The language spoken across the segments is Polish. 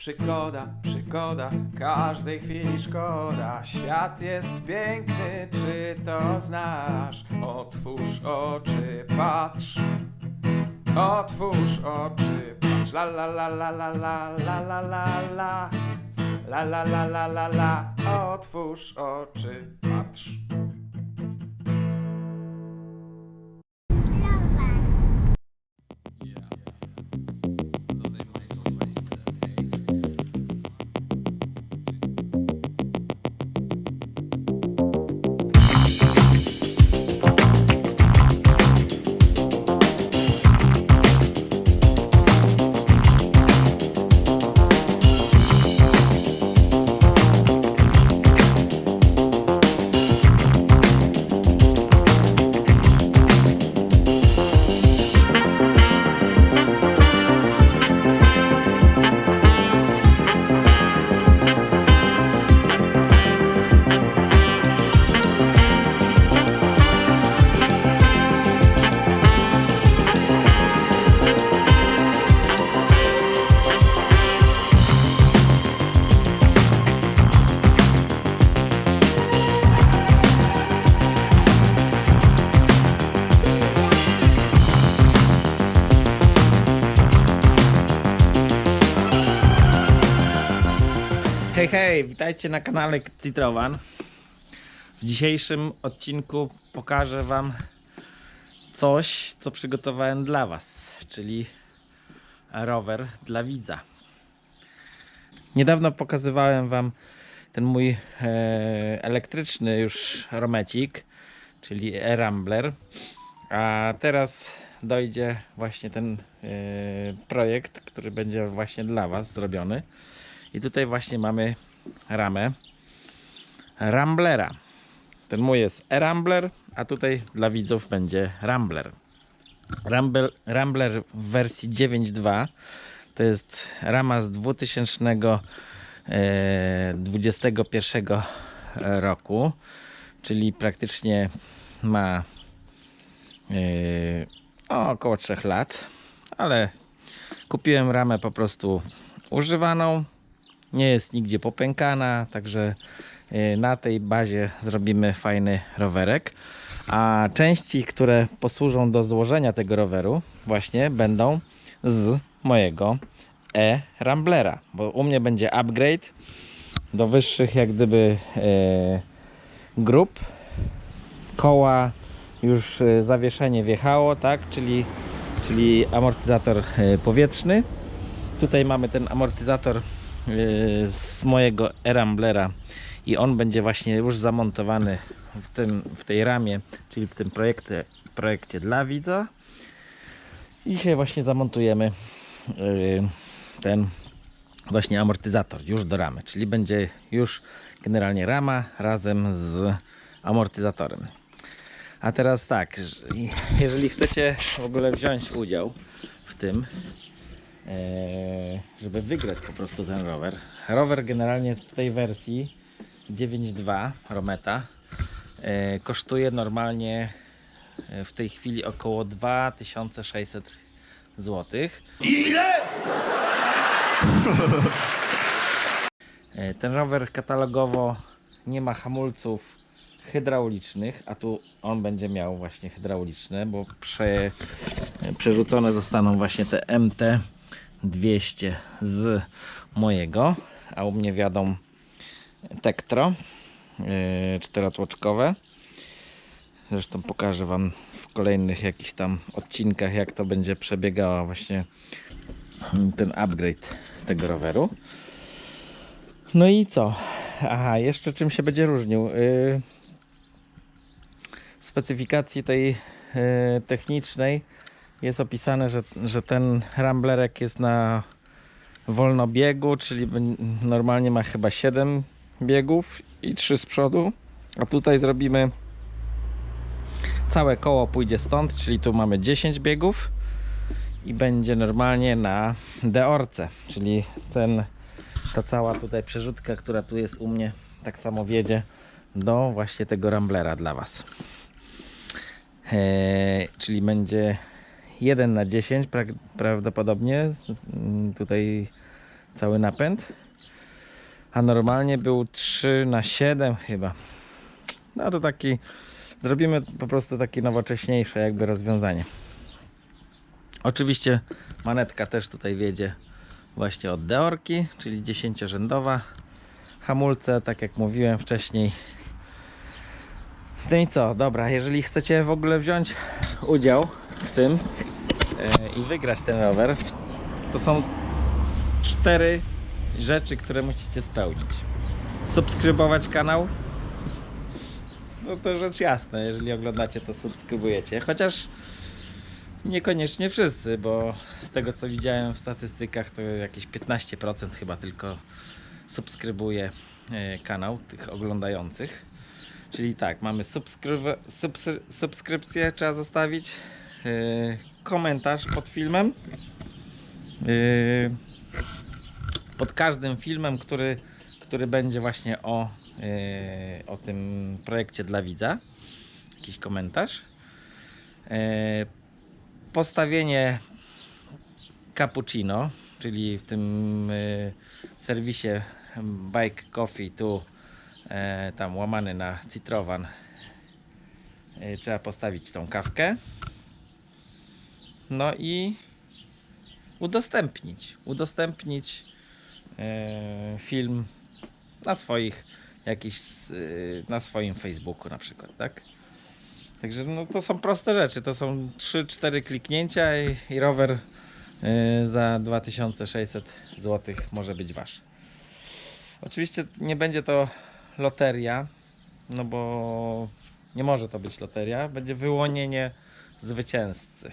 Przygoda, przygoda, każdej chwili szkoda. Świat jest piękny, czy to znasz? Otwórz oczy, patrz. Otwórz oczy, patrz. La la la la la la la la la la. La la la la la la. Otwórz oczy, patrz. Hej, witajcie na kanale Citrowan. W dzisiejszym odcinku pokażę Wam coś, co przygotowałem dla Was, czyli rower dla widza. Niedawno pokazywałem Wam ten mój e, elektryczny już romecik, czyli e-Rambler, a teraz dojdzie właśnie ten e, projekt, który będzie właśnie dla Was zrobiony. I tutaj właśnie mamy ramę Ramblera. Ten mój jest e-Rambler, a tutaj dla widzów będzie Rambler. Rambler, Rambler w wersji 9.2 to jest rama z 2021 roku, czyli praktycznie ma e, około 3 lat, ale kupiłem ramę po prostu używaną, nie jest nigdzie popękana, także y, na tej bazie zrobimy fajny rowerek. A części, które posłużą do złożenia tego roweru, właśnie będą z mojego e-Ramblera, bo u mnie będzie upgrade do wyższych jak gdyby e, grup. Koła już e, zawieszenie wjechało, tak, czyli, czyli amortyzator e, powietrzny. Tutaj mamy ten amortyzator z mojego e-Ramblera i on będzie właśnie już zamontowany w, tym, w tej ramie, czyli w tym projekcie, projekcie dla widza. I dzisiaj właśnie zamontujemy y, ten właśnie amortyzator już do ramy, czyli będzie już generalnie rama razem z amortyzatorem. A teraz tak, jeżeli chcecie w ogóle wziąć udział w tym, żeby wygrać po prostu ten rower. Rower generalnie w tej wersji 9.2 Rometa e, kosztuje normalnie e, w tej chwili około 2600 zł. Ile? Ten rower katalogowo nie ma hamulców hydraulicznych, a tu on będzie miał właśnie hydrauliczne, bo prze, przerzucone zostaną właśnie te MT 200 z mojego, a u mnie wiadą Tektro yy, czterotłoczkowe. Zresztą pokażę Wam w kolejnych jakichś tam odcinkach, jak to będzie przebiegało właśnie ten upgrade tego roweru. No i co? Aha, jeszcze czym się będzie różnił? Yy, specyfikacji tej yy, technicznej jest opisane, że, że ten ramblerek jest na wolnobiegu, czyli normalnie ma chyba 7 biegów i 3 z przodu. A tutaj zrobimy całe koło pójdzie stąd, czyli tu mamy 10 biegów i będzie normalnie na deorce, czyli ten ta cała tutaj przerzutka, która tu jest u mnie, tak samo wiedzie do właśnie tego ramblera dla Was. Eee, czyli będzie 1 na 10 pra prawdopodobnie. Mm, Tutaj cały napęd. A normalnie był 3 na 7 chyba. No to taki zrobimy po prostu takie nowocześniejsze jakby rozwiązanie. Oczywiście manetka też tutaj wiedzie właśnie od Deorki, czyli 10-rzędowa. Hamulce, tak jak mówiłem wcześniej. No i co, dobra, jeżeli chcecie w ogóle wziąć udział w tym e, i wygrać ten rower, to są cztery rzeczy, które musicie spełnić. Subskrybować kanał. No to rzecz jasna, jeżeli oglądacie to subskrybujecie. Chociaż niekoniecznie wszyscy, bo z tego co widziałem w statystykach to jakieś 15% chyba tylko subskrybuje e, kanał tych oglądających. Czyli tak, mamy subskryb- subskrypcję, trzeba zostawić, komentarz pod filmem. e, pod każdym filmem, który, który będzie właśnie o, e, o tym projekcie dla widza. Jakiś komentarz. Postawienie cappuccino, czyli w tym serwisie Bike Coffee tu tam łamany na citrowan trzeba postawić tą kawkę no i udostępnić udostępnić e, film na swoich jakiś e, na swoim Facebooku na przykład, tak? Także no, to są proste rzeczy. To są 3-4 kliknięcia i, i rower y, za 2600 zł może być wasz. Oczywiście nie będzie to loteria, no bo nie może to być loteria. Będzie wyłonienie zwycięzcy.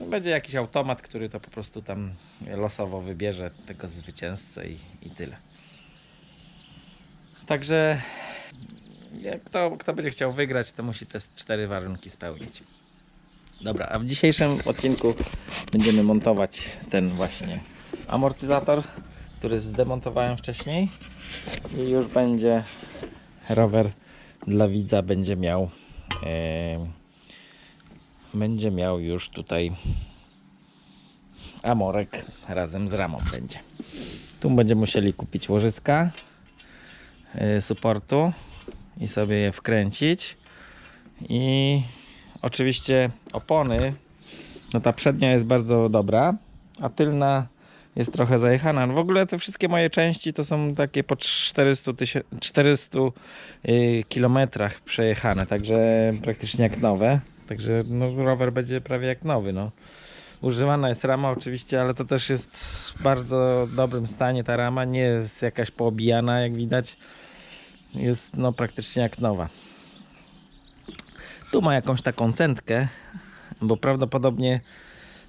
No, będzie jakiś automat, który to po prostu tam losowo wybierze tego zwycięzcę i, i tyle. Także kto, kto będzie chciał wygrać, to musi te cztery warunki spełnić. Dobra, a w dzisiejszym odcinku będziemy montować ten właśnie amortyzator, który zdemontowałem wcześniej i już będzie rower dla widza będzie miał e, będzie miał już tutaj amorek razem z ramą będzie. Tu będziemy musieli kupić łożyska e, supportu i sobie je wkręcić. I oczywiście opony, no ta przednia jest bardzo dobra, a tylna jest trochę zajechana. No w ogóle te wszystkie moje części to są takie po 400, tysię- 400 y, kilometrach przejechane, także praktycznie jak nowe. Także no, rower będzie prawie jak nowy. No. Używana jest rama oczywiście, ale to też jest w bardzo dobrym stanie ta rama, nie jest jakaś poobijana jak widać jest no praktycznie jak nowa. Tu ma jakąś taką centkę, bo prawdopodobnie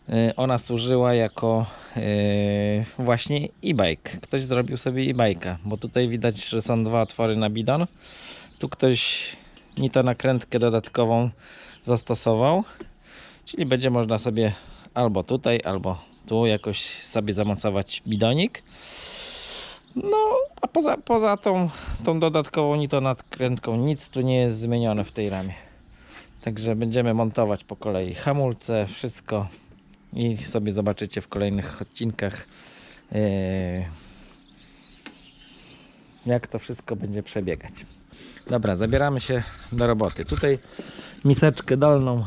y, ona służyła jako y, właśnie e-bike. Ktoś zrobił sobie e-bike'a, bo tutaj widać, że są dwa otwory na bidon. Tu ktoś ni nakrętkę dodatkową zastosował, czyli będzie można sobie albo tutaj, albo tu jakoś sobie zamocować bidonik. No, a poza, poza tą, tą dodatkową nitonakrętką nic tu nie jest zmienione w tej ramie. Także będziemy montować po kolei hamulce, wszystko i sobie zobaczycie w kolejnych odcinkach yy, jak to wszystko będzie przebiegać. Dobra, zabieramy się do roboty. Tutaj miseczkę dolną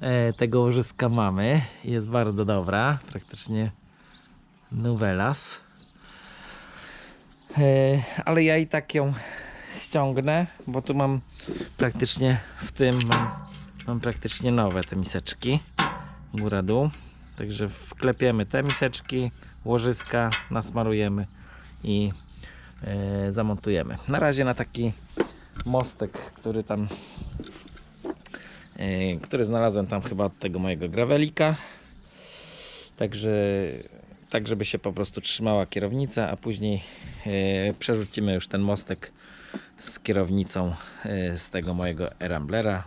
e, tego łożyska mamy. Jest bardzo dobra, praktycznie Nuvelas. E, ale ja i tak ją ściągnę, bo tu mam praktycznie w tym mam, mam praktycznie nowe te miseczki góra dół także wklepiemy te miseczki łożyska nasmarujemy i e, zamontujemy na razie na taki mostek który tam który znalazłem tam chyba od tego mojego gravelika Także tak, żeby się po prostu trzymała kierownica, a później e, przerzucimy już ten mostek z kierownicą e, z tego mojego Ramblera,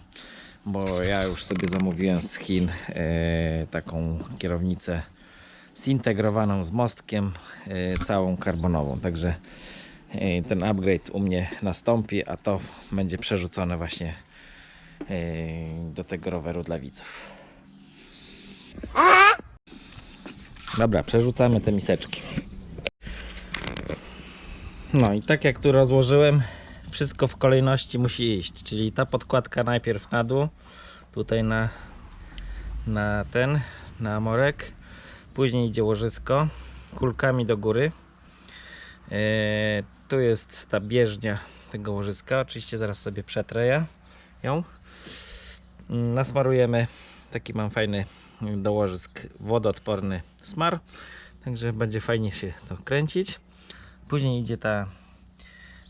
bo ja już sobie zamówiłem z Chin e, taką kierownicę zintegrowaną z mostkiem, e, całą karbonową. Także e, ten upgrade u mnie nastąpi, a to będzie przerzucone właśnie e, do tego roweru dla widzów. Dobra, przerzucamy te miseczki. No i tak jak tu rozłożyłem, wszystko w kolejności musi iść. Czyli ta podkładka najpierw na dół, tutaj na, na ten, na morek. Później idzie łożysko, kulkami do góry. E, tu jest ta bieżnia tego łożyska. Oczywiście zaraz sobie przetrę ja ją. Nasmarujemy. Taki mam fajny do łożysk wodoodporny smar. Także będzie fajnie się to kręcić. Później idzie ta,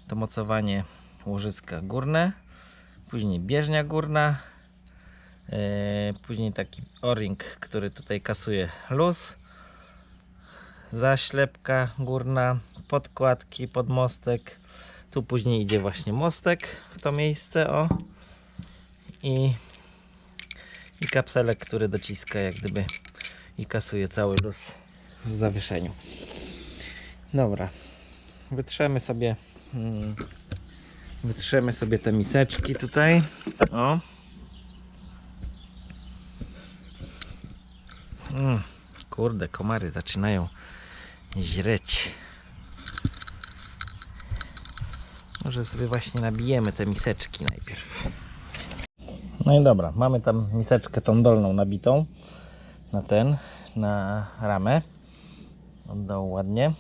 to mocowanie łożyska górne. Później bieżnia górna. e, Później taki o-ring, który tutaj kasuje luz. Zaślepka górna, podkładki, podmostek. Tu później idzie właśnie mostek w to miejsce. O. I, i kapselek, który dociska jak gdyby i kasuje cały luz w zawieszeniu. Dobra, wytrzemy sobie mm, wytrzemy sobie te miseczki tutaj. O. Mm, kurde, komary zaczynają źreć. Może sobie właśnie nabijemy te miseczki najpierw. No i dobra, mamy tam miseczkę tą dolną nabitą na ten, na ramę. Od dołu ładnie.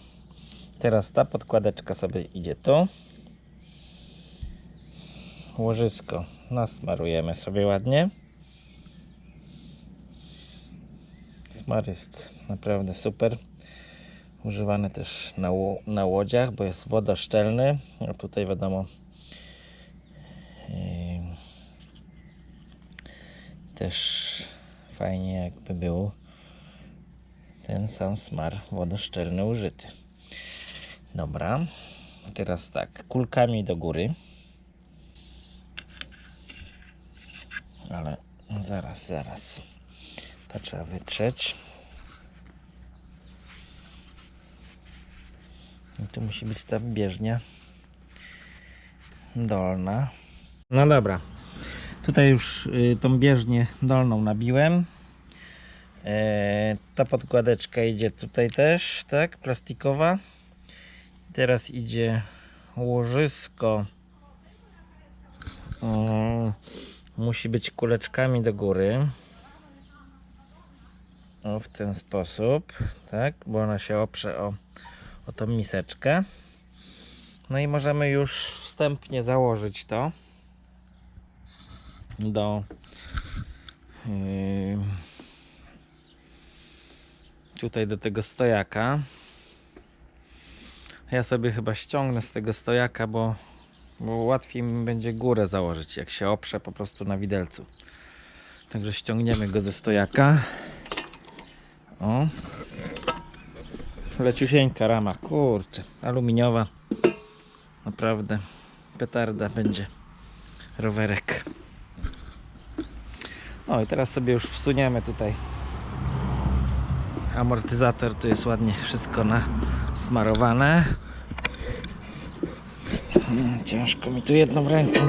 Teraz ta podkładeczka sobie idzie tu. Łożysko nasmarujemy sobie ładnie. Smar jest naprawdę super. Używany też na, na łodziach, bo jest wodoszczelny. A tutaj wiadomo yy, też fajnie jakby był ten sam smar wodoszczelny użyty. Dobra, teraz tak, kulkami do góry. Ale zaraz, zaraz. To trzeba wytrzeć. I tu musi być ta bieżnia dolna. No dobra. Tutaj już y, tą bieżnię dolną nabiłem. E, ta podkładeczka idzie tutaj też, tak? Plastikowa. Teraz idzie łożysko. Musi być kuleczkami do góry. O, w ten sposób, tak? Bo ona się oprze o, o tą miseczkę. No i możemy już wstępnie założyć to do yy, tutaj do tego stojaka. Ja sobie chyba ściągnę z tego stojaka, bo, bo łatwiej mi będzie górę założyć, jak się oprze po prostu na widelcu. Także ściągniemy go ze stojaka. O. Leciusieńka rama, kurczę, aluminiowa. Naprawdę petarda będzie rowerek. No i teraz sobie już wsuniemy tutaj amortyzator. Tu jest ładnie wszystko nasmarowane. Mm, Ciężko mi tu jedną ręką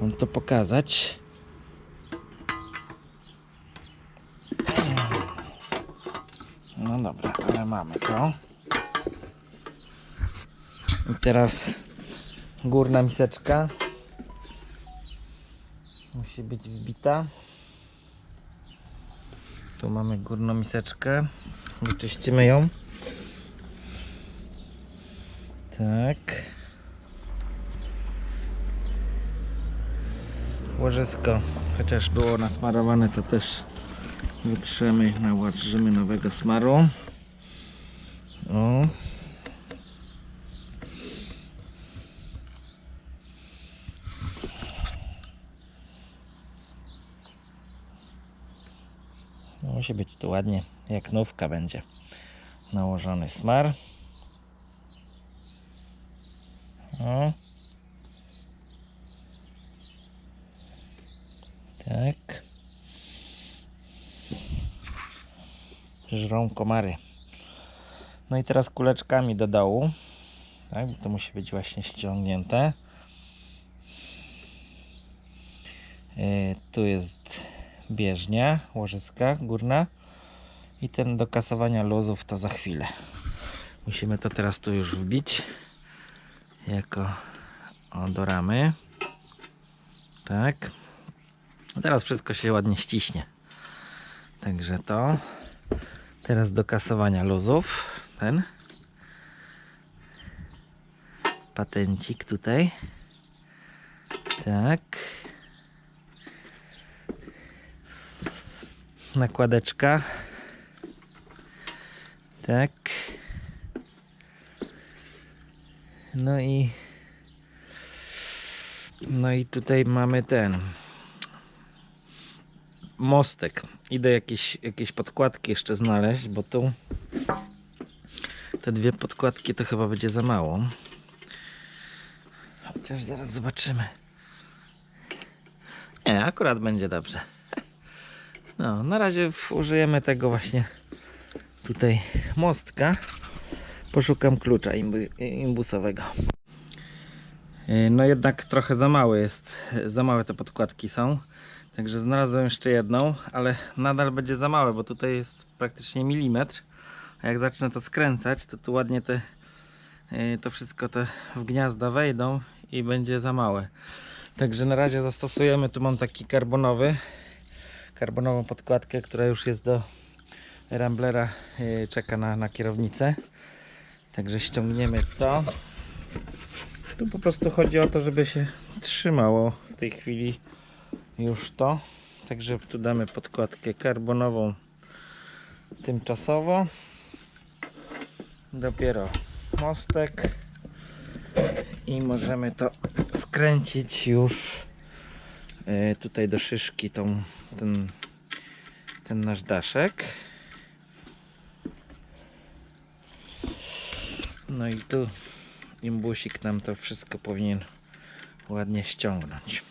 wam to pokazać. No dobra, ale mamy to. I teraz górna miseczka musi być wbita. Tu mamy górną miseczkę. Wyczyścimy ją. Tak. Łożysko, chociaż było nasmarowane, to też wytrzemy, nałożymy nowego smaru. O. Musi być tu ładnie, jak nówka będzie nałożony smar. O. Tak. Żrą komary. No i teraz kuleczkami do dołu. Tak, bo to musi być właśnie ściągnięte. Yy, tu jest bieżnia, łożyska górna. I ten do kasowania luzów to za chwilę. Musimy to teraz tu już wbić. Jako o, do ramy. Tak. Zaraz wszystko się ładnie ściśnie. Także to. Teraz do kasowania luzów. Ten. Patencik tutaj. Tak. Nakładeczka. Tak. No i no i tutaj mamy ten mostek. Idę jakieś, jakieś podkładki jeszcze znaleźć, bo tu te dwie podkładki to chyba będzie za mało. Chociaż zaraz zobaczymy. Nie, akurat będzie dobrze. No, na razie użyjemy tego właśnie tutaj mostka. Poszukam klucza imbu, imbusowego. Yy, No jednak trochę za mały jest, za małe te podkładki są. Także znalazłem jeszcze jedną, ale nadal będzie za małe, bo tutaj jest praktycznie milimetr. A jak zacznę to skręcać, to tu ładnie te, yy, to wszystko te w gniazda wejdą i będzie za małe. Także na razie zastosujemy, tu mam taki karbonowy, karbonową podkładkę, która już jest do Ramblera, yy, czeka na, na kierownicę. Także ściągniemy to. Tu po prostu chodzi o to, żeby się trzymało w tej chwili już to. Także tu damy podkładkę karbonową tymczasowo. Dopiero mostek i możemy to skręcić już e, tutaj do szyszki tą, ten, ten nasz daszek. No i tu imbusik nam to wszystko powinien ładnie ściągnąć.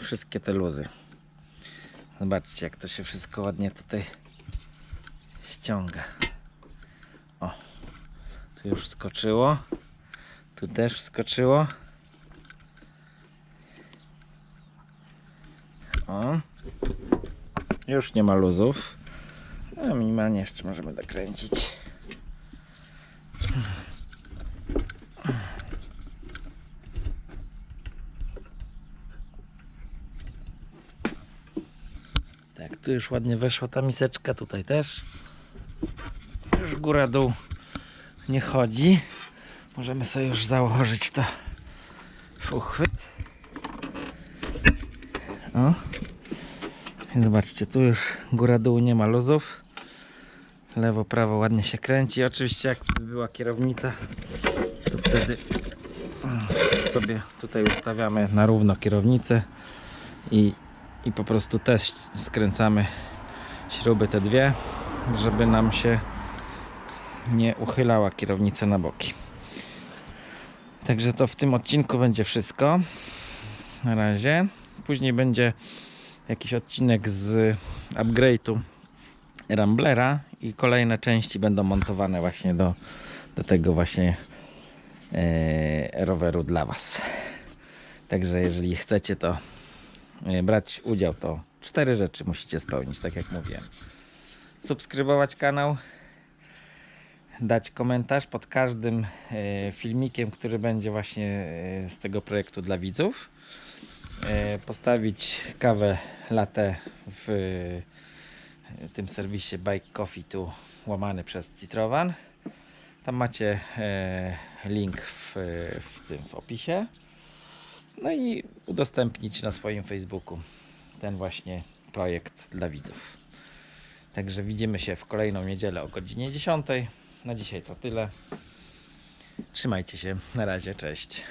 Wszystkie te luzy. Zobaczcie, jak to się wszystko ładnie tutaj ściąga. O, tu już skoczyło. Tu też wskoczyło. O, już nie ma luzów. No, minimalnie jeszcze możemy dokręcić. Tak, tu już ładnie weszła ta miseczka, tutaj też. Już góra dół nie chodzi. Możemy sobie już założyć to w uchwyt. O. Zobaczcie, tu już góra dół nie ma luzów. Lewo, prawo ładnie się kręci. Oczywiście jak była kierownica, to wtedy sobie tutaj ustawiamy na równo kierownicę i, i po prostu też skręcamy śruby te dwie, żeby nam się nie uchylała kierownica na boki. Także to w tym odcinku będzie wszystko. Na razie. Później będzie jakiś odcinek z upgrade'u Ramblera i kolejne części będą montowane właśnie do, do tego właśnie e, roweru dla Was. Także jeżeli chcecie to e, brać udział, to cztery rzeczy musicie spełnić, tak jak mówiłem. Subskrybować kanał, dać komentarz pod każdym e, filmikiem, który będzie właśnie e, z tego projektu dla widzów. E, Postawić kawę latte w e, tym serwisie Bike Coffee tu łamany przez Citrowan. Tam macie e, link w, w tym w opisie. No i udostępnić na swoim Facebooku ten właśnie projekt dla widzów. Także widzimy się w kolejną niedzielę o godzinie 10. Na dzisiaj to tyle. Trzymajcie się. Na razie. Cześć.